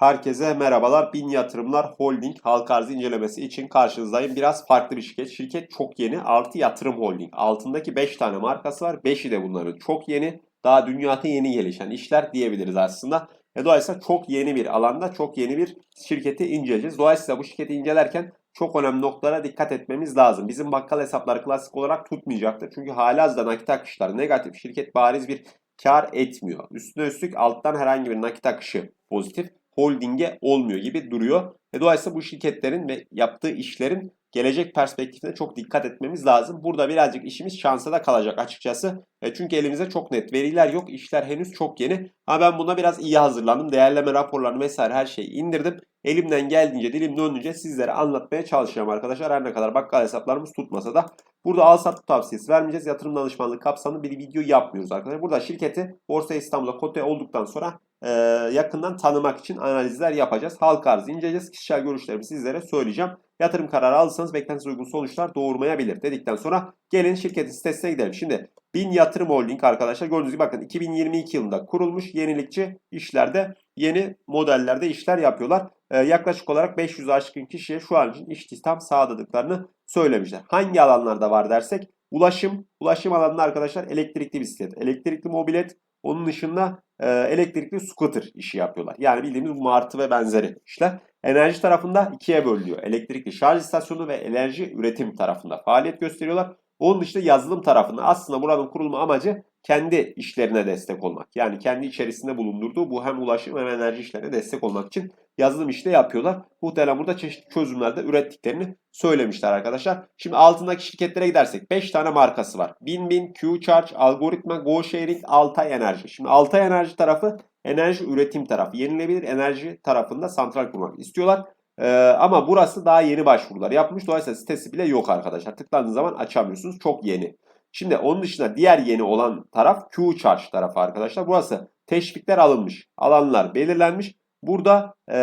Herkese merhabalar. Bin Yatırımlar Holding halka arz incelemesi için karşınızdayım. Biraz farklı bir şirket. Şirket çok yeni. Artı Yatırım Holding. Altındaki 5 tane markası var. 5'i de bunların çok yeni. Daha dünyada yeni gelişen işler diyebiliriz aslında. E dolayısıyla çok yeni bir alanda çok yeni bir şirketi inceleyeceğiz. Dolayısıyla bu şirketi incelerken çok önemli noktalara dikkat etmemiz lazım. Bizim bakkal hesapları klasik olarak tutmayacaktır. Çünkü halihazırda nakit akışları negatif. Şirket bariz bir kar etmiyor. Üstüne üstlük alttan herhangi bir nakit akışı pozitif holdinge olmuyor gibi duruyor. Ve dolayısıyla bu şirketlerin ve yaptığı işlerin gelecek perspektifine çok dikkat etmemiz lazım. Burada birazcık işimiz şansa da kalacak açıkçası. E çünkü elimizde çok net veriler yok. İşler henüz çok yeni. Ama ben buna biraz iyi hazırlandım. Değerleme raporlarını vesaire her şeyi indirdim. Elimden geldiğince, dilim döndüğünce sizlere anlatmaya çalışacağım arkadaşlar. Her ne kadar bakkal hesaplarımız tutmasa da. Burada al sat tavsiyesi vermeyeceğiz. Yatırım danışmanlığı kapsamlı bir video yapmıyoruz arkadaşlar. Burada şirketi Borsa İstanbul'da kote olduktan sonra e, yakından tanımak için analizler yapacağız. Halka arzı inceleyeceğiz. Kişisel görüşlerimi sizlere söyleyeceğim. Yatırım kararı alırsanız beklentinize uygun sonuçlar doğurmayabilir dedikten sonra gelin şirketin sitesine gidelim. Şimdi Bin Yatırım Holding arkadaşlar gördüğünüz gibi bakın 2022 yılında kurulmuş yenilikçi işlerde yeni modellerde işler yapıyorlar. Ee, yaklaşık olarak 500 aşkın kişiye şu an için istihdam sağladıklarını söylemişler. Hangi alanlarda var dersek ulaşım, ulaşım alanında arkadaşlar elektrikli bisiklet, elektrikli mobilet, onun dışında e, elektrikli scooter işi yapıyorlar. Yani bildiğimiz martı ve benzeri işler. Enerji tarafında ikiye bölünüyor. Elektrikli şarj istasyonu ve enerji üretim tarafında faaliyet gösteriyorlar. Onun dışında yazılım tarafında aslında buranın kurulma amacı kendi işlerine destek olmak. Yani kendi içerisinde bulundurduğu bu hem ulaşım hem enerji işlerine destek olmak için yazılım işte yapıyorlar. Muhtemelen burada çeşitli çözümlerde ürettiklerini söylemişler arkadaşlar. Şimdi altındaki şirketlere gidersek 5 tane markası var. Binbin, Q-Charge, Algoritma, GoSharing, Altay Enerji. Şimdi Altay Enerji tarafı enerji üretim tarafı. Yenilebilir enerji tarafında santral kurmak istiyorlar. Ee, ama burası daha yeni başvurular yapmış. Dolayısıyla sitesi bile yok arkadaşlar. Tıkladığınız zaman açamıyorsunuz. Çok yeni. Şimdi onun dışında diğer yeni olan taraf Q-Charge tarafı arkadaşlar. Burası teşvikler alınmış. Alanlar belirlenmiş. Burada e,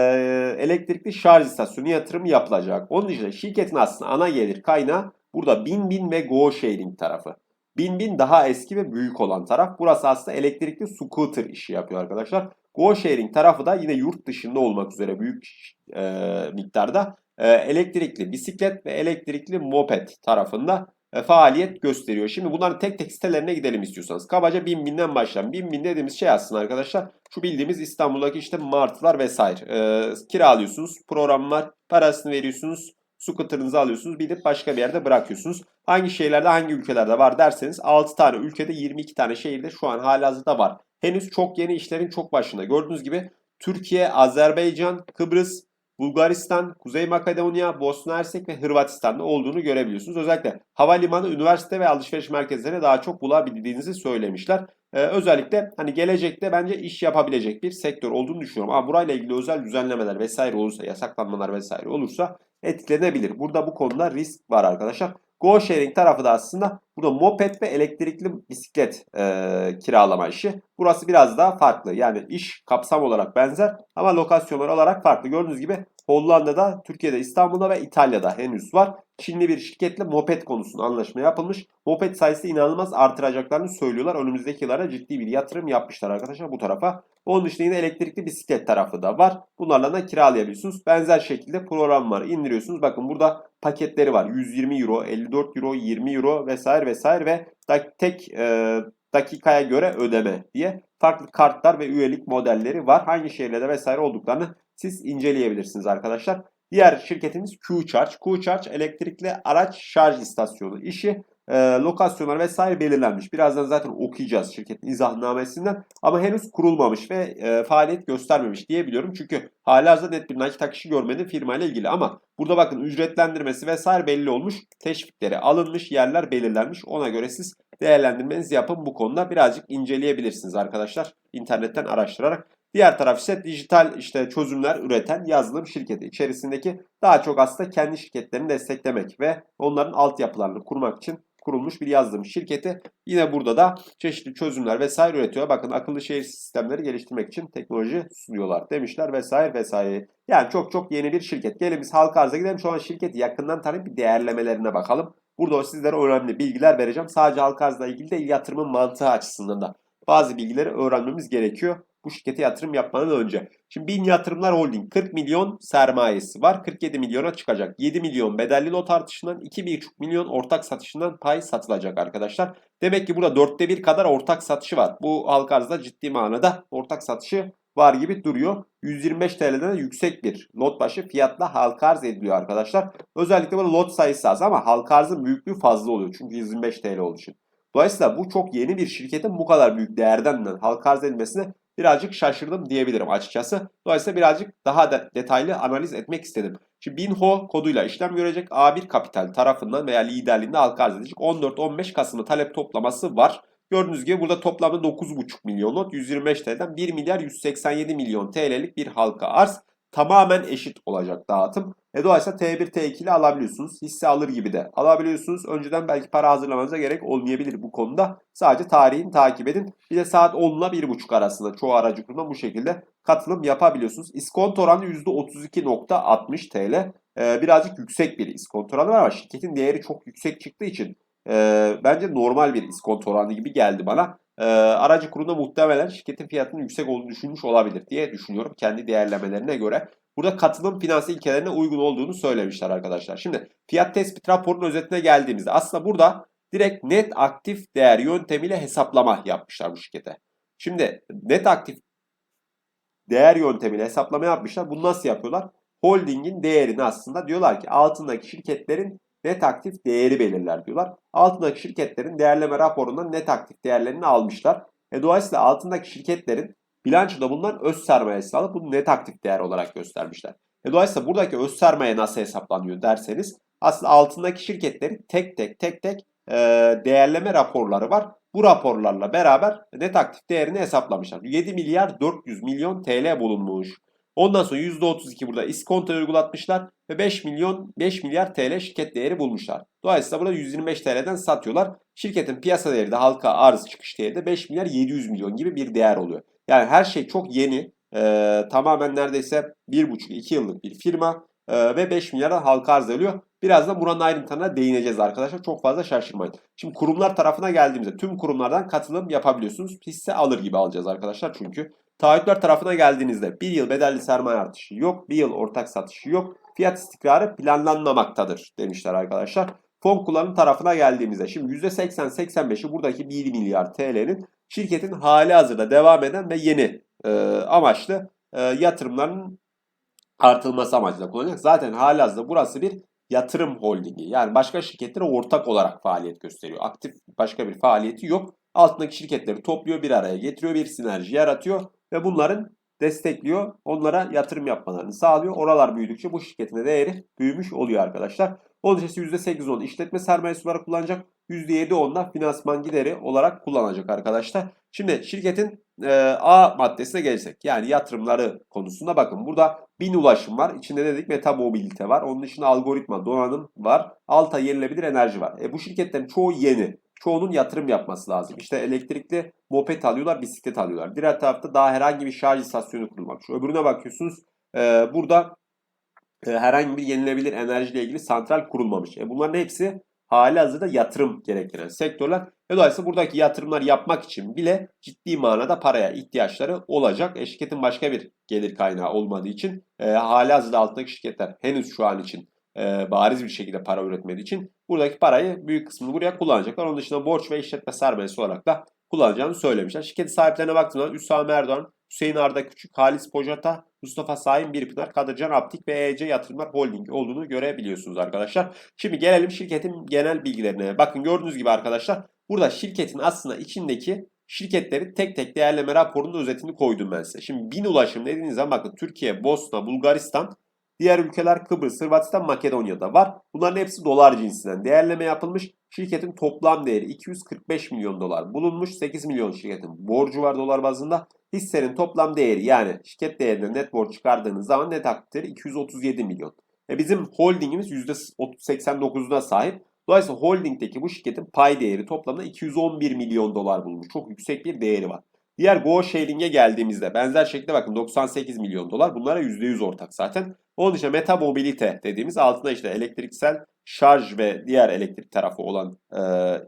elektrikli şarj istasyonu yatırımı yapılacak. Onun dışında şirketin aslında ana gelir kaynağı burada Binbin ve GoSharing tarafı. Binbin daha eski ve büyük olan taraf. Burası aslında elektrikli scooter işi yapıyor arkadaşlar. GoSharing tarafı da yine yurt dışında olmak üzere büyük e, miktarda e, elektrikli bisiklet ve elektrikli moped tarafında e, faaliyet gösteriyor. Şimdi bunların tek tek sitelerine gidelim istiyorsanız. Kabaca 1000 binden başlayalım. 1000 bin dediğimiz şey aslında arkadaşlar şu bildiğimiz İstanbul'daki işte martılar vesaire. E, kiralıyorsunuz, program var, parasını veriyorsunuz, scooter'ınızı alıyorsunuz, gidip başka bir yerde bırakıyorsunuz. Hangi şehirlerde, hangi ülkelerde var derseniz 6 tane ülkede 22 tane şehirde şu an halihazırda var. Henüz çok yeni işlerin çok başında. Gördüğünüz gibi Türkiye, Azerbaycan, Kıbrıs, Bulgaristan, Kuzey Makedonya, Bosna Hersek ve Hırvatistan'da olduğunu görebiliyorsunuz. Özellikle havalimanı, üniversite ve alışveriş merkezlerine daha çok bulabildiğinizi söylemişler. Ee, özellikle hani gelecekte bence iş yapabilecek bir sektör olduğunu düşünüyorum. Ama burayla ilgili özel düzenlemeler vesaire olursa, yasaklanmalar vesaire olursa etkilenebilir. Burada bu konuda risk var arkadaşlar. Go sharing tarafı da aslında burada moped ve elektrikli bisiklet e, kiralama işi. Burası biraz daha farklı. Yani iş kapsam olarak benzer ama lokasyonlar olarak farklı. Gördüğünüz gibi Hollanda'da, Türkiye'de, İstanbul'da ve İtalya'da henüz var. Çinli bir şirketle moped konusunda anlaşma yapılmış. Moped sayısı inanılmaz artıracaklarını söylüyorlar. Önümüzdeki yıllara ciddi bir yatırım yapmışlar arkadaşlar bu tarafa. Onun dışında yine elektrikli bisiklet tarafı da var. Bunlarla da kiralayabiliyorsunuz. Benzer şekilde program var. indiriyorsunuz. Bakın burada paketleri var. 120 euro, 54 euro, 20 euro vesaire vesaire ve tek e, dakikaya göre ödeme diye farklı kartlar ve üyelik modelleri var. Hangi şehirlerde vesaire olduklarını siz inceleyebilirsiniz arkadaşlar. Diğer şirketimiz Q-Charge. Q-Charge elektrikli araç şarj istasyonu işi e, lokasyonlar vesaire belirlenmiş. Birazdan zaten okuyacağız şirketin izahnamesinden. Ama henüz kurulmamış ve e, faaliyet göstermemiş diye biliyorum. Çünkü halihazırda net bir nakit akışı görmedim firmayla ilgili. Ama burada bakın ücretlendirmesi vesaire belli olmuş. Teşvikleri alınmış, yerler belirlenmiş. Ona göre siz değerlendirmenizi yapın bu konuda. Birazcık inceleyebilirsiniz arkadaşlar. internetten araştırarak. Diğer taraf ise dijital işte çözümler üreten yazılım şirketi içerisindeki daha çok aslında kendi şirketlerini desteklemek ve onların altyapılarını kurmak için kurulmuş bir yazılım şirketi. Yine burada da çeşitli çözümler vesaire üretiyor. Bakın akıllı şehir sistemleri geliştirmek için teknoloji sunuyorlar demişler vesaire vesaire. Yani çok çok yeni bir şirket. Gelin biz halka arza gidelim. Şu an şirketi yakından tanıyıp bir değerlemelerine bakalım. Burada sizlere önemli bilgiler vereceğim. Sadece halka arzla ilgili de yatırımın mantığı açısından da bazı bilgileri öğrenmemiz gerekiyor. Bu şirkete yatırım yapmadan önce. Şimdi 1000 Yatırımlar Holding 40 milyon sermayesi var. 47 milyona çıkacak. 7 milyon bedelli lot artışından 2,5 milyon ortak satışından pay satılacak arkadaşlar. Demek ki burada dörtte bir kadar ortak satışı var. Bu halka arzda ciddi manada ortak satışı var gibi duruyor. 125 TL'den yüksek bir lot başı fiyatla halka arz ediliyor arkadaşlar. Özellikle burada lot sayısı az ama halka arzın büyüklüğü fazla oluyor. Çünkü 125 TL olduğu için. Dolayısıyla bu çok yeni bir şirketin bu kadar büyük değerden halka arz edilmesine birazcık şaşırdım diyebilirim açıkçası. Dolayısıyla birazcık daha da detaylı analiz etmek istedim. Şimdi Binho koduyla işlem görecek A1 Kapital tarafından veya liderliğinde halka arz edilecek 14-15 Kasım'da talep toplaması var. Gördüğünüz gibi burada toplamda 9,5 milyon not 125 TL'den 1 milyar 187 milyon TL'lik bir halka arz. Tamamen eşit olacak dağıtım. E dolayısıyla T1, T2 ile alabiliyorsunuz. Hisse alır gibi de alabiliyorsunuz. Önceden belki para hazırlamanıza gerek olmayabilir bu konuda. Sadece tarihini takip edin. Bir de saat 10 ile 1.30 arasında çoğu aracı kuruma bu şekilde katılım yapabiliyorsunuz. İskonto oranı %32.60 TL. Ee, birazcık yüksek bir iskonto oranı var ama şirketin değeri çok yüksek çıktığı için e, bence normal bir iskonto oranı gibi geldi bana. E, aracı kurumda muhtemelen şirketin fiyatının yüksek olduğunu düşünmüş olabilir diye düşünüyorum kendi değerlemelerine göre. Burada katılım finans ilkelerine uygun olduğunu söylemişler arkadaşlar. Şimdi fiyat tespit raporunun özetine geldiğimizde aslında burada direkt net aktif değer yöntemiyle hesaplama yapmışlar bu şirkete. Şimdi net aktif değer yöntemiyle hesaplama yapmışlar. Bunu nasıl yapıyorlar? Holdingin değerini aslında diyorlar ki altındaki şirketlerin net aktif değeri belirler diyorlar. Altındaki şirketlerin değerleme raporundan net aktif değerlerini almışlar. E dolayısıyla altındaki şirketlerin bilançoda bulunan öz sermayesi alıp bunu net aktif değer olarak göstermişler. E dolayısıyla buradaki öz sermaye nasıl hesaplanıyor derseniz aslında altındaki şirketlerin tek tek tek tek e, değerleme raporları var. Bu raporlarla beraber net aktif değerini hesaplamışlar. 7 milyar 400 milyon TL bulunmuş. Ondan sonra %32 burada iskonto uygulatmışlar ve 5 milyon 5 milyar TL şirket değeri bulmuşlar. Dolayısıyla burada 125 TL'den satıyorlar. Şirketin piyasa değeri de halka arz çıkış değeri de 5 milyar 700 milyon gibi bir değer oluyor. Yani her şey çok yeni. Ee, tamamen neredeyse 1,5-2 yıllık bir firma e, ve 5 milyardan halka arz ediliyor. Birazdan buranın ayrıntılarına değineceğiz arkadaşlar. Çok fazla şaşırmayın. Şimdi kurumlar tarafına geldiğimizde tüm kurumlardan katılım yapabiliyorsunuz. Hisse alır gibi alacağız arkadaşlar çünkü. Taahhütler tarafına geldiğinizde bir yıl bedelli sermaye artışı yok, bir yıl ortak satışı yok, fiyat istikrarı planlanmamaktadır demişler arkadaşlar. Fon kullanım tarafına geldiğimizde şimdi %80-85'i buradaki 1 milyar TL'nin şirketin hali hazırda devam eden ve yeni e, amaçlı e, yatırımların artılması amacıyla kullanacak. Zaten hali hazırda burası bir yatırım holdingi. Yani başka şirketlere ortak olarak faaliyet gösteriyor. Aktif başka bir faaliyeti yok. Altındaki şirketleri topluyor, bir araya getiriyor, bir sinerji yaratıyor ve bunların destekliyor. Onlara yatırım yapmalarını sağlıyor. Oralar büyüdükçe bu şirketin değeri büyümüş oluyor arkadaşlar. Onun için %8-10 işletme sermayesi olarak kullanacak. %7-10'da finansman gideri olarak kullanacak arkadaşlar. Şimdi şirketin e, A maddesine gelirsek yani yatırımları konusunda bakın burada bin ulaşım var. İçinde dedik meta mobilite var. Onun dışında algoritma, donanım var. Alta yenilebilir enerji var. E, bu şirketlerin çoğu yeni çoğunun yatırım yapması lazım. İşte elektrikli moped alıyorlar, bisiklet alıyorlar. Diğer tarafta daha herhangi bir şarj istasyonu kurulmamış. Öbürüne bakıyorsunuz e, burada e, herhangi bir yenilebilir enerjiyle ilgili santral kurulmamış. E, bunların hepsi hali hazırda yatırım gerektiren sektörler. Ve dolayısıyla buradaki yatırımlar yapmak için bile ciddi manada paraya ihtiyaçları olacak. E, şirketin başka bir gelir kaynağı olmadığı için e, hali hazırda altındaki şirketler henüz şu an için e, bariz bir şekilde para üretmediği için buradaki parayı büyük kısmını buraya kullanacaklar. Onun dışında borç ve işletme sermayesi olarak da kullanacağını söylemişler. Şirket sahiplerine baktığımda Üsame Erdoğan, Hüseyin Arda Küçük, Halis Pojata, Mustafa Saim Birpınar, Kadırcan Aptik ve EC Yatırımlar Holding olduğunu görebiliyorsunuz arkadaşlar. Şimdi gelelim şirketin genel bilgilerine. Bakın gördüğünüz gibi arkadaşlar burada şirketin aslında içindeki şirketleri tek tek değerleme raporunun özetini koydum ben size. Şimdi bin ulaşım dediğiniz zaman bakın Türkiye, Bosna, Bulgaristan Diğer ülkeler Kıbrıs, Hırvatistan, Makedonya'da var. Bunların hepsi dolar cinsinden değerleme yapılmış. Şirketin toplam değeri 245 milyon dolar bulunmuş. 8 milyon şirketin borcu var dolar bazında. Hissenin toplam değeri yani şirket değerinden net borç çıkardığınız zaman net aktif 237 milyon. E bizim holdingimiz %89'una sahip. Dolayısıyla holdingdeki bu şirketin pay değeri toplamda 211 milyon dolar bulmuş. Çok yüksek bir değeri var. Diğer Go Sharing'e geldiğimizde benzer şekilde bakın 98 milyon dolar. Bunlara %100 ortak zaten. Onun dışında meta mobilite dediğimiz altında işte elektriksel şarj ve diğer elektrik tarafı olan e,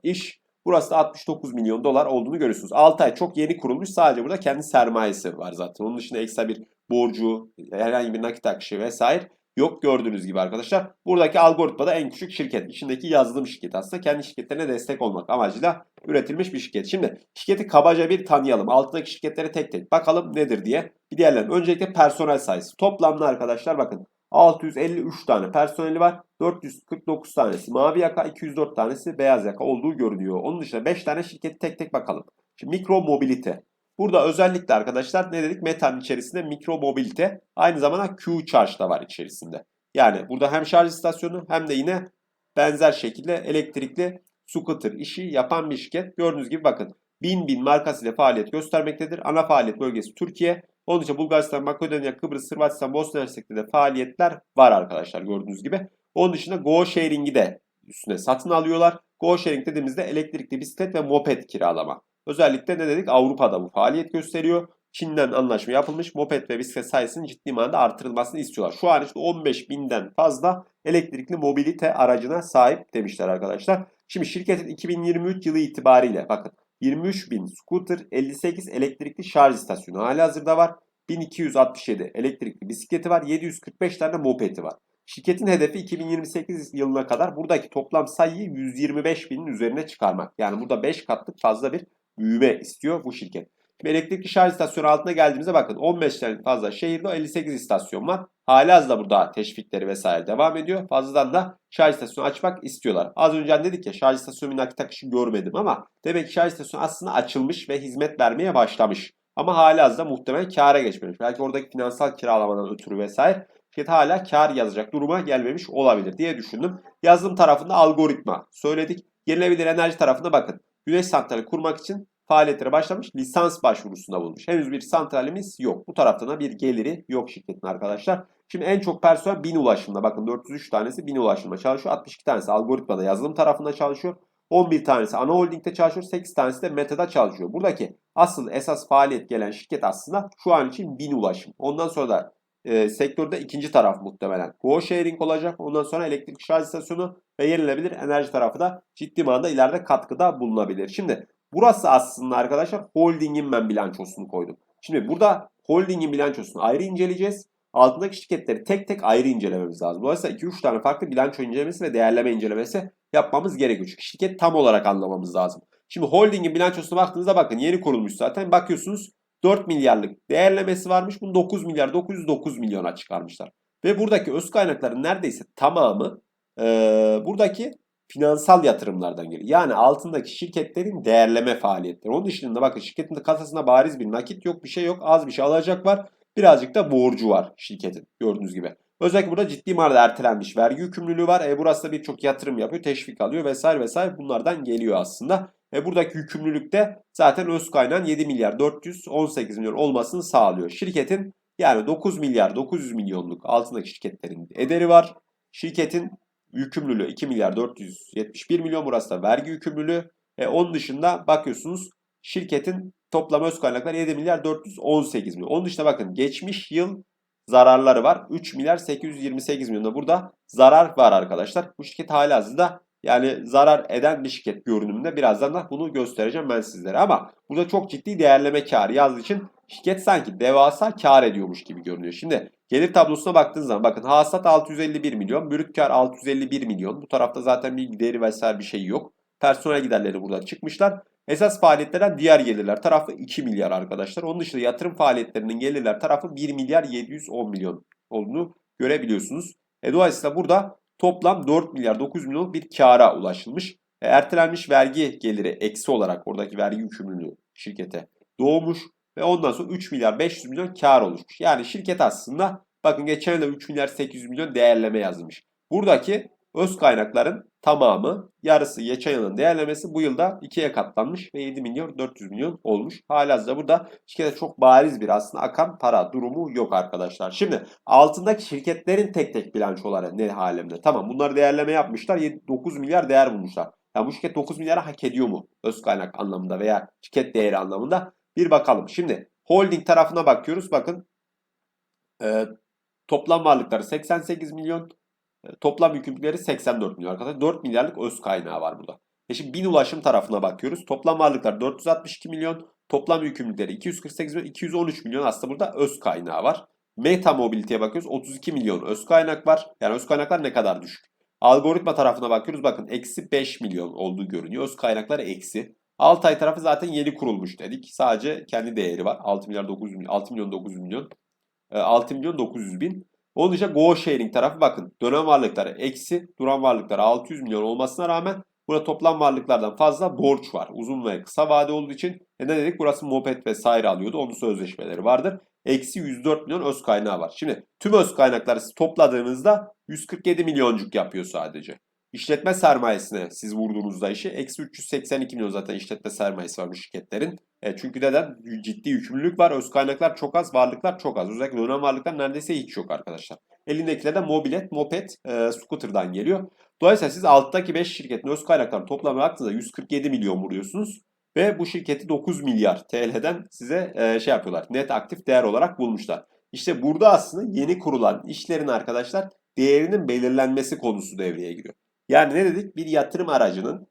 iş Burası da 69 milyon dolar olduğunu görüyorsunuz. 6 ay çok yeni kurulmuş. Sadece burada kendi sermayesi var zaten. Onun dışında ekstra bir borcu, herhangi bir nakit akışı vesaire yok gördüğünüz gibi arkadaşlar. Buradaki algoritmada en küçük şirket. içindeki yazılım şirketi aslında kendi şirketlerine destek olmak amacıyla üretilmiş bir şirket. Şimdi şirketi kabaca bir tanıyalım. Altındaki şirketlere tek tek bakalım nedir diye. Bir diğerlerin. Öncelikle personel sayısı. Toplamda arkadaşlar bakın 653 tane personeli var. 449 tanesi mavi yaka, 204 tanesi beyaz yaka olduğu görünüyor. Onun dışında 5 tane şirketi tek tek bakalım. Şimdi mikro mobilite. Burada özellikle arkadaşlar ne dedik? Metanın içerisinde mikro mobilite aynı zamanda Q charge da var içerisinde. Yani burada hem şarj istasyonu hem de yine benzer şekilde elektrikli scooter işi yapan bir şirket. Gördüğünüz gibi bakın bin bin markasıyla faaliyet göstermektedir. Ana faaliyet bölgesi Türkiye. Onun için Bulgaristan, Makedonya, Kıbrıs, Hırvatistan, Bosna Hersek'te de faaliyetler var arkadaşlar gördüğünüz gibi. Onun dışında Go Sharing'i de üstüne satın alıyorlar. Go Sharing dediğimizde elektrikli bisiklet ve moped kiralama. Özellikle ne dedik? Avrupa'da bu faaliyet gösteriyor. Çin'den anlaşma yapılmış. Moped ve bisiklet sayısının ciddi manada artırılmasını istiyorlar. Şu an işte 15 binden fazla elektrikli mobilite aracına sahip demişler arkadaşlar. Şimdi şirketin 2023 yılı itibariyle bakın 23 bin scooter, 58 elektrikli şarj istasyonu hali hazırda var. 1267 elektrikli bisikleti var. 745 tane mopedi var. Şirketin hedefi 2028 yılına kadar buradaki toplam sayıyı 125 binin üzerine çıkarmak. Yani burada 5 katlık fazla bir büyüme istiyor bu şirket. Şimdi elektrikli şarj istasyonu altına geldiğimizde bakın 15 tane fazla şehirde 58 istasyon var. Hala burada teşvikleri vesaire devam ediyor. Fazladan da şarj istasyonu açmak istiyorlar. Az önce dedik ya şarj istasyonu nakit akışı görmedim ama demek ki şarj istasyonu aslında açılmış ve hizmet vermeye başlamış. Ama hala da muhtemelen kâra geçmemiş. Belki oradaki finansal kiralamadan ötürü vesaire şirket hala kar yazacak duruma gelmemiş olabilir diye düşündüm. Yazılım tarafında algoritma söyledik. Yenilebilir enerji tarafında bakın. Güneş santrali kurmak için faaliyetlere başlamış. Lisans başvurusunda bulmuş. Henüz bir santralimiz yok. Bu taraftan da bir geliri yok şirketin arkadaşlar. Şimdi en çok personel bin ulaşımda. Bakın 403 tanesi bin ulaşımda çalışıyor. 62 tanesi algoritmada yazılım tarafında çalışıyor. 11 tanesi ana holdingde çalışıyor. 8 tanesi de Meta'da çalışıyor. Buradaki asıl esas faaliyet gelen şirket aslında şu an için bin ulaşım. Ondan sonra da e, sektörde ikinci taraf muhtemelen. Go sharing olacak. Ondan sonra elektrik şarj istasyonu ve yenilebilir enerji tarafı da ciddi manada ileride katkıda bulunabilir. Şimdi burası aslında arkadaşlar holdingin ben bilançosunu koydum. Şimdi burada holdingin bilançosunu ayrı inceleyeceğiz. Altındaki şirketleri tek tek ayrı incelememiz lazım. Dolayısıyla 2-3 tane farklı bilanço incelemesi ve değerleme incelemesi yapmamız gerekiyor. Çünkü şirket tam olarak anlamamız lazım. Şimdi holdingin bilançosuna baktığınızda bakın yeni kurulmuş zaten. Bakıyorsunuz 4 milyarlık değerlemesi varmış. Bunu 9 milyar 909 milyona çıkarmışlar. Ve buradaki öz kaynakların neredeyse tamamı e, buradaki finansal yatırımlardan geliyor. Yani altındaki şirketlerin değerleme faaliyetleri. Onun dışında bakın şirketin de kasasında bariz bir nakit yok, bir şey yok, az bir şey alacak var. Birazcık da borcu var şirketin gördüğünüz gibi. Özellikle burada ciddi manada ertelenmiş vergi yükümlülüğü var. E burası da birçok yatırım yapıyor, teşvik alıyor vesaire vesaire bunlardan geliyor aslında. E buradaki yükümlülük de zaten öz kaynağın 7 milyar 418 milyon olmasını sağlıyor. Şirketin yani 9 milyar 900 milyonluk altındaki şirketlerin ederi var. Şirketin yükümlülüğü 2 milyar 471 milyon burası da vergi yükümlülüğü. E onun dışında bakıyorsunuz şirketin toplam öz kaynakları 7 milyar 418 milyon. Onun dışında bakın geçmiş yıl zararları var. 3 milyar 828 milyonda burada zarar var arkadaşlar. Bu şirket hala hazırda yani zarar eden bir şirket görünümünde birazdan da bunu göstereceğim ben sizlere. Ama burada çok ciddi değerleme karı yazdığı için şirket sanki devasa kar ediyormuş gibi görünüyor. Şimdi gelir tablosuna baktığınız zaman bakın hasat 651 milyon, brüt kar 651 milyon. Bu tarafta zaten bir gideri vesaire bir şey yok. Personel giderleri burada çıkmışlar. Esas faaliyetlerden diğer gelirler tarafı 2 milyar arkadaşlar. Onun dışında yatırım faaliyetlerinin gelirler tarafı 1 milyar 710 milyon olduğunu görebiliyorsunuz. E dolayısıyla burada toplam 4 milyar 900 milyon bir kara ulaşılmış. E, ertelenmiş vergi geliri eksi olarak oradaki vergi yükümlülüğü şirkete doğmuş ve ondan sonra 3 milyar 500 milyon kar oluşmuş. Yani şirket aslında bakın geçen yılda 3 milyar 800 milyon değerleme yazmış. Buradaki öz kaynakların tamamı yarısı geçen yılın değerlemesi bu yılda ikiye katlanmış ve 7 milyon 400 milyon olmuş. Halihazırda burada şirkete çok bariz bir aslında akan para durumu yok arkadaşlar. Şimdi altındaki şirketlerin tek tek bilançoları ne halimde? Tamam bunları değerleme yapmışlar 9 milyar değer bulmuşlar. Yani bu şirket 9 milyara hak ediyor mu? Öz kaynak anlamında veya şirket değeri anlamında bir bakalım. Şimdi holding tarafına bakıyoruz. Bakın e, toplam varlıkları 88 milyon Toplam yükümlülükleri 84 milyon arkadaşlar. 4 milyarlık öz kaynağı var burada. E şimdi bin ulaşım tarafına bakıyoruz. Toplam varlıklar 462 milyon. Toplam yükümlülükleri 248 milyon. 213 milyon aslında burada öz kaynağı var. Meta mobiliteye bakıyoruz. 32 milyon öz kaynak var. Yani öz kaynaklar ne kadar düşük. Algoritma tarafına bakıyoruz. Bakın eksi 5 milyon olduğu görünüyor. Öz kaynaklar eksi. Altay tarafı zaten yeni kurulmuş dedik. Sadece kendi değeri var. 6 milyar 900 milyon, 6 milyon 900 milyon. 6 milyon 900 bin. Onun dışında Go Sharing tarafı bakın. Dönem varlıkları eksi, duran varlıkları 600 milyon olmasına rağmen burada toplam varlıklardan fazla borç var. Uzun ve kısa vade olduğu için e ne dedik? Burası moped vesaire alıyordu. Onun sözleşmeleri vardır. Eksi 104 milyon öz kaynağı var. Şimdi tüm öz kaynakları siz topladığınızda 147 milyoncuk yapıyor sadece. İşletme sermayesine siz vurduğunuzda işi eksi 382 milyon zaten işletme sermayesi var bu şirketlerin. E çünkü neden? Ciddi yükümlülük var. Öz kaynaklar çok az, varlıklar çok az. Özellikle dönem varlıklar neredeyse hiç yok arkadaşlar. Elindekiler de mobilet, moped, e, scooter'dan geliyor. Dolayısıyla siz alttaki 5 şirketin öz kaynaklarını toplamaya baktığınızda 147 milyon vuruyorsunuz. Ve bu şirketi 9 milyar TL'den size e, şey yapıyorlar. Net aktif değer olarak bulmuşlar. İşte burada aslında yeni kurulan işlerin arkadaşlar değerinin belirlenmesi konusu devreye giriyor. Yani ne dedik? Bir yatırım aracının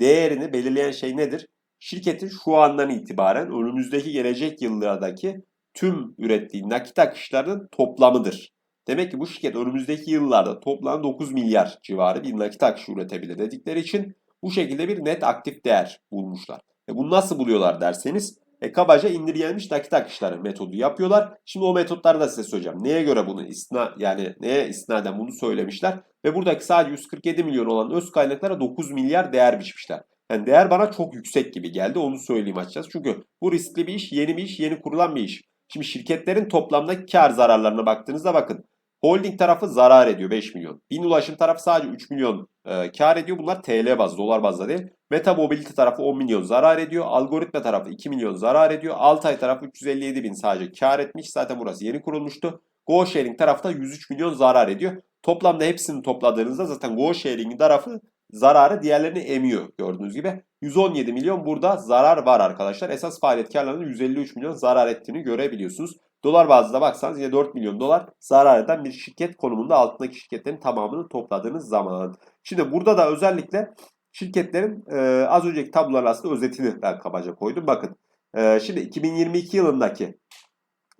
değerini belirleyen şey nedir? Şirketin şu andan itibaren önümüzdeki gelecek yıllardaki tüm ürettiği nakit akışlarının toplamıdır. Demek ki bu şirket önümüzdeki yıllarda toplam 9 milyar civarı bir nakit akışı üretebilir dedikleri için bu şekilde bir net aktif değer bulmuşlar. E bunu nasıl buluyorlar derseniz e, kabaca indirgenmiş nakit akışları metodu yapıyorlar. Şimdi o metotları da size söyleyeceğim. Neye göre bunu isna yani neye isnaden bunu söylemişler ve buradaki sadece 147 milyon olan öz kaynaklara 9 milyar değer biçmişler. Yani değer bana çok yüksek gibi geldi onu söyleyeyim açıkçası. Çünkü bu riskli bir iş, yeni bir iş, yeni kurulan bir iş. Şimdi şirketlerin toplamdaki kar zararlarına baktığınızda bakın. Holding tarafı zarar ediyor 5 milyon. Bin ulaşım tarafı sadece 3 milyon e, kar ediyor. Bunlar TL bazlı, dolar bazlı değil. Meta Mobility tarafı 10 milyon zarar ediyor. Algoritma tarafı 2 milyon zarar ediyor. Altay tarafı 357 bin sadece kar etmiş. Zaten burası yeni kurulmuştu. Go Sharing tarafı da 103 milyon zarar ediyor. Toplamda hepsini topladığınızda zaten Go Sharing'in tarafı zararı diğerlerini emiyor gördüğünüz gibi. 117 milyon burada zarar var arkadaşlar. Esas faaliyet karlarının 153 milyon zarar ettiğini görebiliyorsunuz. Dolar bazında baksanız yine 4 milyon dolar zarar eden bir şirket konumunda altındaki şirketlerin tamamını topladığınız zaman. Şimdi burada da özellikle şirketlerin e, az önceki tablolar aslında özetini ben kabaca koydum. Bakın e, şimdi 2022 yılındaki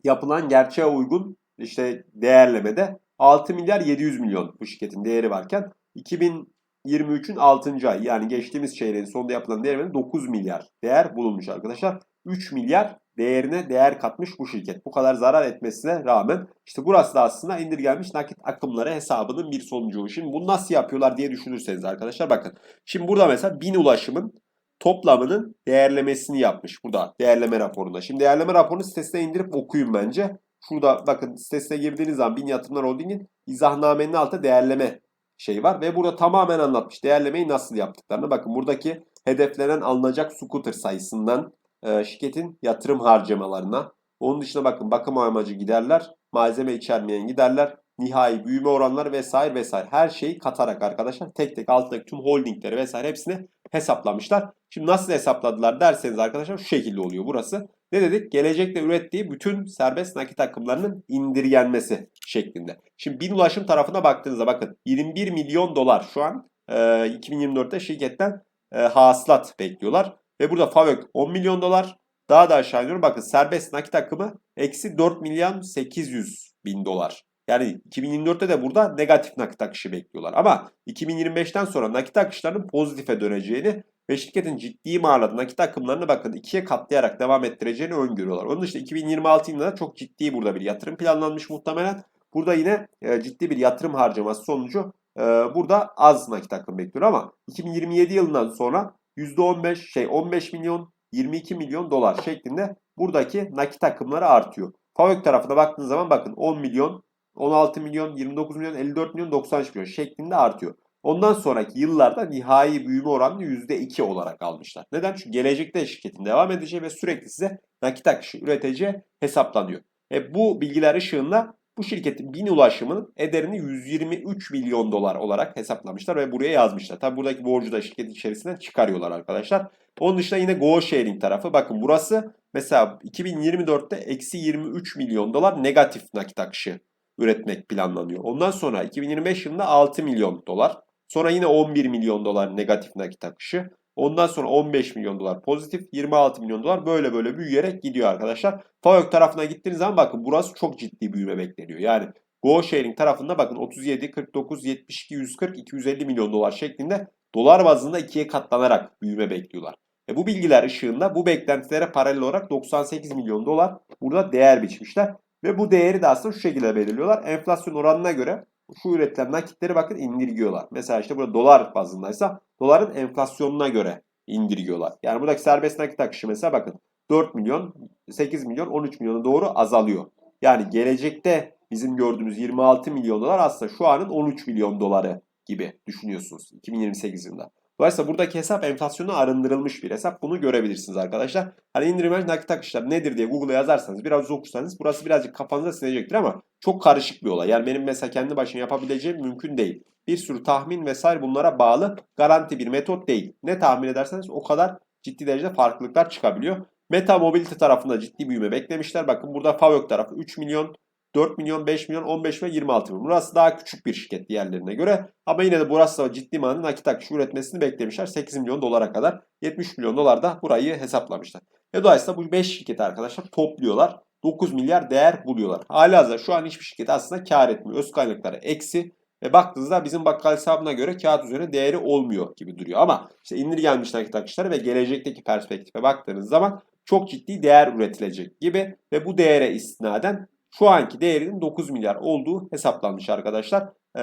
yapılan gerçeğe uygun işte değerlemede 6 milyar 700 milyon bu şirketin değeri varken 2023'ün 6. ay yani geçtiğimiz çeyreğin sonunda yapılan değerlemenin 9 milyar değer bulunmuş arkadaşlar. 3 milyar değerine değer katmış bu şirket. Bu kadar zarar etmesine rağmen işte burası da aslında indirgenmiş nakit akımları hesabının bir sonucu. Şimdi bunu nasıl yapıyorlar diye düşünürseniz arkadaşlar bakın. Şimdi burada mesela bin ulaşımın toplamının değerlemesini yapmış burada değerleme raporunda. Şimdi değerleme raporunu sitesine indirip okuyun bence. Şurada bakın sitesine girdiğiniz zaman Bin Yatırımlar Holding'in izahnamenin altında değerleme şey var ve burada tamamen anlatmış değerlemeyi nasıl yaptıklarını. Bakın buradaki hedeflenen alınacak scooter sayısından e, şirketin yatırım harcamalarına. Onun dışında bakın bakım amacı giderler, malzeme içermeyen giderler, nihai büyüme oranları vesaire vesaire her şeyi katarak arkadaşlar tek tek alttaki tüm holdingleri vesaire hepsini hesaplamışlar. Şimdi nasıl hesapladılar derseniz arkadaşlar şu şekilde oluyor burası. Ne dedik? Gelecekte ürettiği bütün serbest nakit akımlarının indirgenmesi şeklinde. Şimdi bin ulaşım tarafına baktığınızda bakın 21 milyon dolar şu an e, 2024'te şirketten e, hasılat bekliyorlar. Ve burada FAVÖK 10 milyon dolar. Daha da aşağı iniyorum. Bakın serbest nakit akımı eksi 4 milyon 800 bin dolar. Yani 2024'te de burada negatif nakit akışı bekliyorlar. Ama 2025'ten sonra nakit akışlarının pozitife döneceğini ve şirketin ciddi manada nakit akımlarını bakın ikiye katlayarak devam ettireceğini öngörüyorlar. Onun dışında 2026 yılında çok ciddi burada bir yatırım planlanmış muhtemelen. Burada yine e, ciddi bir yatırım harcaması sonucu e, burada az nakit akım bekliyor ama 2027 yılından sonra %15 şey 15 milyon 22 milyon dolar şeklinde buradaki nakit akımları artıyor. FAVÖK tarafına baktığınız zaman bakın 10 milyon, 16 milyon, 29 milyon, 54 milyon, 93 milyon şeklinde artıyor. Ondan sonraki yıllarda nihai büyüme oranını %2 olarak almışlar. Neden? Çünkü gelecekte şirketin devam edeceği ve sürekli size nakit akışı üreteceği hesaplanıyor. E bu bilgiler ışığında bu şirketin bin ulaşımının ederini 123 milyon dolar olarak hesaplamışlar ve buraya yazmışlar. Tabi buradaki borcu da şirketin içerisinden çıkarıyorlar arkadaşlar. Onun dışında yine Go Sharing tarafı. Bakın burası mesela 2024'te eksi 23 milyon dolar negatif nakit akışı üretmek planlanıyor. Ondan sonra 2025 yılında 6 milyon dolar. Sonra yine 11 milyon dolar negatif nakit akışı. Ondan sonra 15 milyon dolar pozitif, 26 milyon dolar böyle böyle büyüyerek gidiyor arkadaşlar. FAVÖK tarafına gittiğiniz zaman bakın burası çok ciddi büyüme bekleniyor. Yani Go Sharing tarafında bakın 37, 49, 72, 140, 250 milyon dolar şeklinde dolar bazında ikiye katlanarak büyüme bekliyorlar. E bu bilgiler ışığında bu beklentilere paralel olarak 98 milyon dolar burada değer biçmişler. Ve bu değeri de aslında şu şekilde belirliyorlar. Enflasyon oranına göre şu üretilen nakitleri bakın indirgiyorlar. Mesela işte burada dolar bazındaysa doların enflasyonuna göre indirgiyorlar. Yani buradaki serbest nakit akışı mesela bakın 4 milyon, 8 milyon, 13 milyona doğru azalıyor. Yani gelecekte bizim gördüğümüz 26 milyon dolar aslında şu anın 13 milyon doları gibi düşünüyorsunuz 2028 yılında. Dolayısıyla buradaki hesap enflasyona arındırılmış bir hesap. Bunu görebilirsiniz arkadaşlar. Hani indirimler nakit akışlar nedir diye Google'a yazarsanız biraz okursanız burası birazcık kafanıza sinecektir ama çok karışık bir olay. Yani benim mesela kendi başıma yapabileceğim mümkün değil. Bir sürü tahmin vesaire bunlara bağlı garanti bir metot değil. Ne tahmin ederseniz o kadar ciddi derecede farklılıklar çıkabiliyor. Meta Mobility tarafında ciddi büyüme beklemişler. Bakın burada Favök tarafı 3 milyon 4 milyon, 5 milyon, 15 ve 26 milyon. Burası daha küçük bir şirket diğerlerine göre. Ama yine de burası da ciddi manada nakit akışı üretmesini beklemişler. 8 milyon dolara kadar. 70 milyon dolar da burayı hesaplamışlar. Ve dolayısıyla bu 5 şirketi arkadaşlar topluyorlar. 9 milyar değer buluyorlar. Halihazırda şu an hiçbir şirket aslında kar etmiyor. Öz kaynakları eksi. Ve baktığınızda bizim bakkal hesabına göre kağıt üzerine değeri olmuyor gibi duruyor. Ama işte indirgenmiş nakit akışları ve gelecekteki perspektife baktığınız zaman çok ciddi değer üretilecek gibi. Ve bu değere istinaden şu anki değerinin 9 milyar olduğu hesaplanmış arkadaşlar. Ee,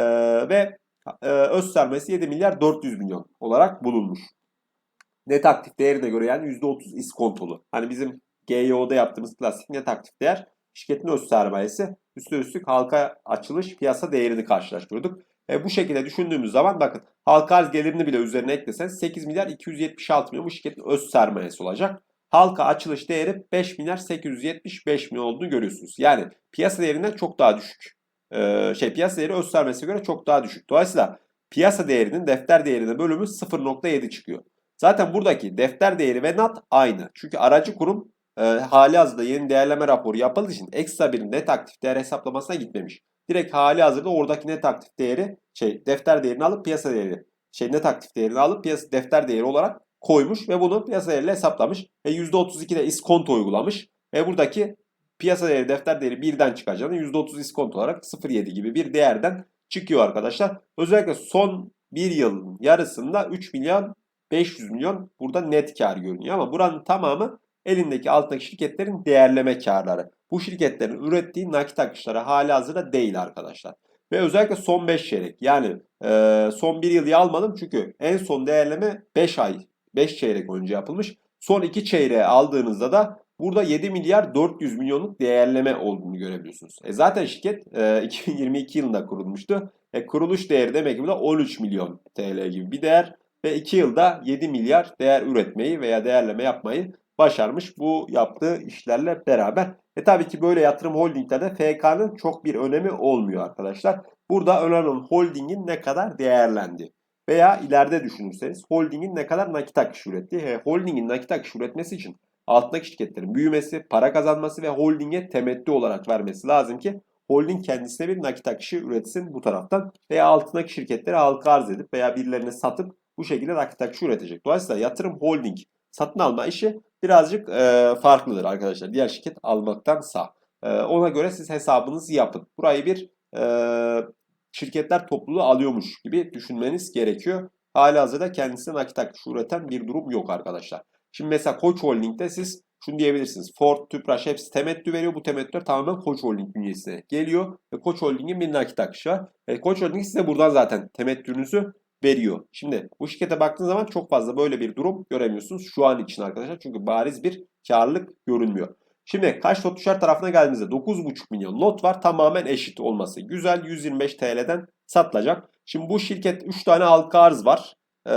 ve e, öz sermayesi 7 milyar 400 milyon olarak bulunmuş. Net aktif değerine göre yani %30 iskontolu. Hani bizim GYO'da yaptığımız klasik net aktif değer şirketin öz sermayesi üstü üstlük halka açılış piyasa değerini karşılaştırıyorduk. E, bu şekilde düşündüğümüz zaman bakın halka arz gelirini bile üzerine ekleseniz 8 milyar 276 milyon bu şirketin öz sermayesi olacak halka açılış değeri 5 milyar 875 milyon olduğunu görüyorsunuz. Yani piyasa değerinden çok daha düşük. Ee, şey piyasa değeri öz sermayesine göre çok daha düşük. Dolayısıyla piyasa değerinin defter değerine bölümü 0.7 çıkıyor. Zaten buradaki defter değeri ve NAT aynı. Çünkü aracı kurum e, hali hazırda yeni değerleme raporu yapıldığı için ekstra bir net aktif değer hesaplamasına gitmemiş. Direkt hali hazırda oradaki net aktif değeri şey defter değerini alıp piyasa değeri şey net aktif değerini alıp piyasa defter değeri olarak koymuş ve bunu piyasa değeriyle hesaplamış. Ve %32'de iskonto uygulamış. Ve buradaki piyasa değeri defter değeri 1'den çıkacağını %30 iskonto olarak 0.7 gibi bir değerden çıkıyor arkadaşlar. Özellikle son bir yılın yarısında 3 milyon 500 milyon burada net kar görünüyor. Ama buranın tamamı elindeki alttaki şirketlerin değerleme karları. Bu şirketlerin ürettiği nakit akışları hali hazırda değil arkadaşlar. Ve özellikle son 5 çeyrek yani e, son 1 yılı almadım çünkü en son değerleme 5 ay 5 çeyrek önce yapılmış. Son 2 çeyreğe aldığınızda da burada 7 milyar 400 milyonluk değerleme olduğunu görebiliyorsunuz. E zaten şirket e, 2022 yılında kurulmuştu. E, kuruluş değeri demek ki burada 13 milyon TL gibi bir değer ve 2 yılda 7 milyar değer üretmeyi veya değerleme yapmayı başarmış bu yaptığı işlerle beraber. E tabii ki böyle yatırım holdinglerde FK'nın çok bir önemi olmuyor arkadaşlar. Burada önemli olan holdingin ne kadar değerlendi. Veya ileride düşünürseniz holdingin ne kadar nakit akışı ürettiği. He, holdingin nakit akışı üretmesi için alttaki şirketlerin büyümesi, para kazanması ve holdinge temettü olarak vermesi lazım ki holding kendisine bir nakit akışı üretsin bu taraftan veya altındaki şirketleri halka arz edip veya birilerine satıp bu şekilde nakit akışı üretecek. Dolayısıyla yatırım holding satın alma işi birazcık e, farklıdır arkadaşlar. Diğer şirket almaktansa. E, ona göre siz hesabınızı yapın. Burayı bir e, şirketler topluluğu alıyormuş gibi düşünmeniz gerekiyor. Hali hazırda kendisine nakit akışı üreten bir durum yok arkadaşlar. Şimdi mesela Koç Holding'de siz şunu diyebilirsiniz. Ford, Tüpraş hepsi temettü veriyor. Bu temettüler tamamen Koç Holding bünyesine geliyor. Ve Koç Holding'in bir nakit akışı var. Ve Koç Holding size buradan zaten temettünüzü veriyor. Şimdi bu şirkete baktığınız zaman çok fazla böyle bir durum göremiyorsunuz şu an için arkadaşlar. Çünkü bariz bir karlılık görünmüyor. Şimdi kaç lot düşer tarafına geldiğimizde 9,5 milyon lot var. Tamamen eşit olması. Güzel 125 TL'den satılacak. Şimdi bu şirket 3 tane halka arz var. E,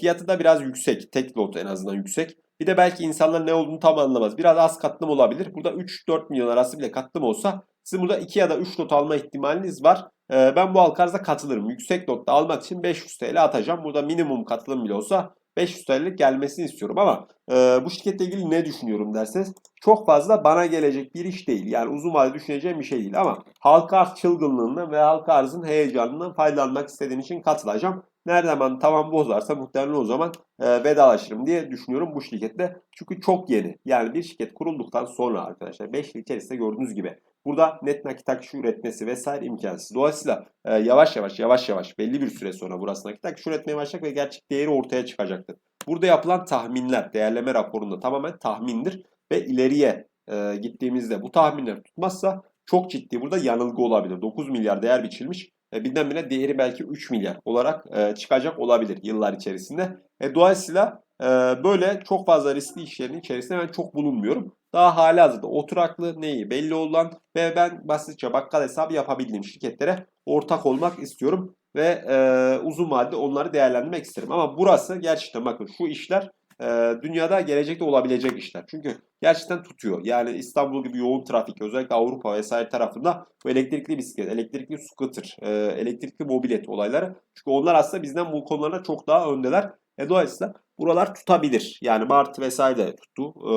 fiyatı da biraz yüksek. Tek lot en azından yüksek. Bir de belki insanlar ne olduğunu tam anlamaz. Biraz az katılım olabilir. Burada 3-4 milyon arası bile katılım olsa sizin burada 2 ya da 3 lot alma ihtimaliniz var. E, ben bu halka arza katılırım. Yüksek lotta almak için 500 TL atacağım. Burada minimum katılım bile olsa 500 TL'lik gelmesini istiyorum ama e, bu şirketle ilgili ne düşünüyorum derseniz çok fazla bana gelecek bir iş değil. Yani uzun vadede düşüneceğim bir şey değil ama halka arz çılgınlığından ve halka arzın heyecanından faydalanmak istediğim için katılacağım. Nerede zaman tamam bozarsa muhtemelen o zaman e, vedalaşırım diye düşünüyorum bu şirkette. Çünkü çok yeni. Yani bir şirket kurulduktan sonra arkadaşlar 5 yıl içerisinde gördüğünüz gibi burada net nakit akışı üretmesi vesaire imkansız. Dolayısıyla e, yavaş yavaş yavaş yavaş belli bir süre sonra burası nakit akışı üretmeye başlayacak ve gerçek değeri ortaya çıkacaktır. Burada yapılan tahminler değerleme raporunda tamamen tahmindir ve ileriye e, gittiğimizde bu tahminler tutmazsa çok ciddi burada yanılgı olabilir. 9 milyar değer biçilmiş. E, birden bire değeri belki 3 milyar olarak e, çıkacak olabilir yıllar içerisinde. E, dolayısıyla e, böyle çok fazla riskli işlerin içerisinde ben çok bulunmuyorum. Daha hali hazırda oturaklı neyi belli olan ve ben basitçe bakkal hesabı yapabildiğim şirketlere ortak olmak istiyorum ve e, uzun vadede onları değerlendirmek isterim. Ama burası gerçekten bakın şu işler e, dünyada gelecekte olabilecek işler. Çünkü gerçekten tutuyor. Yani İstanbul gibi yoğun trafik özellikle Avrupa vesaire tarafında bu elektrikli bisiklet, elektrikli scooter, e, elektrikli mobilet olayları. Çünkü onlar aslında bizden bu konularda çok daha öndeler. E, dolayısıyla buralar tutabilir. Yani Mart vesaire de tuttu. Ee,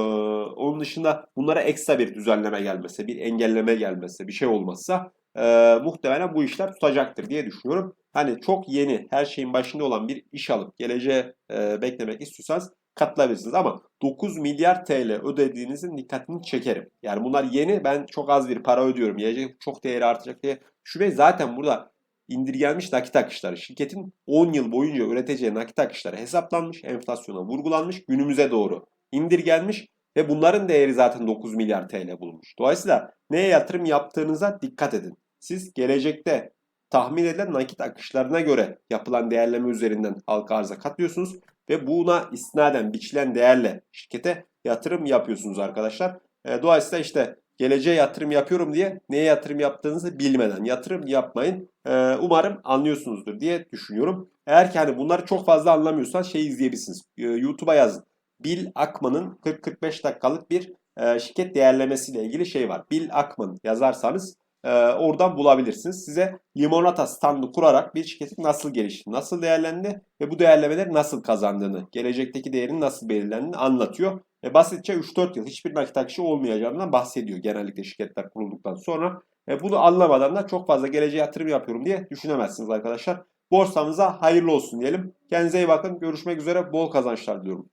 onun dışında bunlara ekstra bir düzenleme gelmesi, bir engelleme gelmesi, bir şey olmazsa e, muhtemelen bu işler tutacaktır diye düşünüyorum. Hani çok yeni, her şeyin başında olan bir iş alıp geleceğe e, beklemek istiyorsanız katılabilirsiniz. Ama 9 milyar TL ödediğinizin dikkatini çekerim. Yani bunlar yeni, ben çok az bir para ödüyorum. Gelecek çok değeri artacak diye düşünmeyin. Zaten burada indirgenmiş nakit akışları, şirketin 10 yıl boyunca üreteceği nakit akışları hesaplanmış, enflasyona vurgulanmış, günümüze doğru indirgenmiş ve bunların değeri zaten 9 milyar TL bulmuş. Dolayısıyla neye yatırım yaptığınıza dikkat edin. Siz gelecekte tahmin edilen nakit akışlarına göre yapılan değerleme üzerinden halka arza katıyorsunuz ve buna istinaden biçilen değerle şirkete yatırım yapıyorsunuz arkadaşlar. E, dolayısıyla işte geleceğe yatırım yapıyorum diye neye yatırım yaptığınızı bilmeden yatırım yapmayın. Ee, umarım anlıyorsunuzdur diye düşünüyorum. Eğer ki hani bunları çok fazla anlamıyorsan şey izleyebilirsiniz. Ee, YouTube'a yazın. Bill Ackman'ın 40-45 dakikalık bir e, şirket değerlemesiyle ilgili şey var. Bill Ackman yazarsanız e, oradan bulabilirsiniz. Size limonata standı kurarak bir şirketin nasıl gelişti, nasıl değerlendi ve bu değerlemeler nasıl kazandığını, gelecekteki değerinin nasıl belirlendiğini anlatıyor. E, basitçe 3-4 yıl hiçbir nakit akışı olmayacağından bahsediyor genellikle şirketler kurulduktan sonra. E, bunu anlamadan da çok fazla geleceğe yatırım yapıyorum diye düşünemezsiniz arkadaşlar. Borsamıza hayırlı olsun diyelim. Kendinize iyi bakın. Görüşmek üzere. Bol kazançlar diliyorum.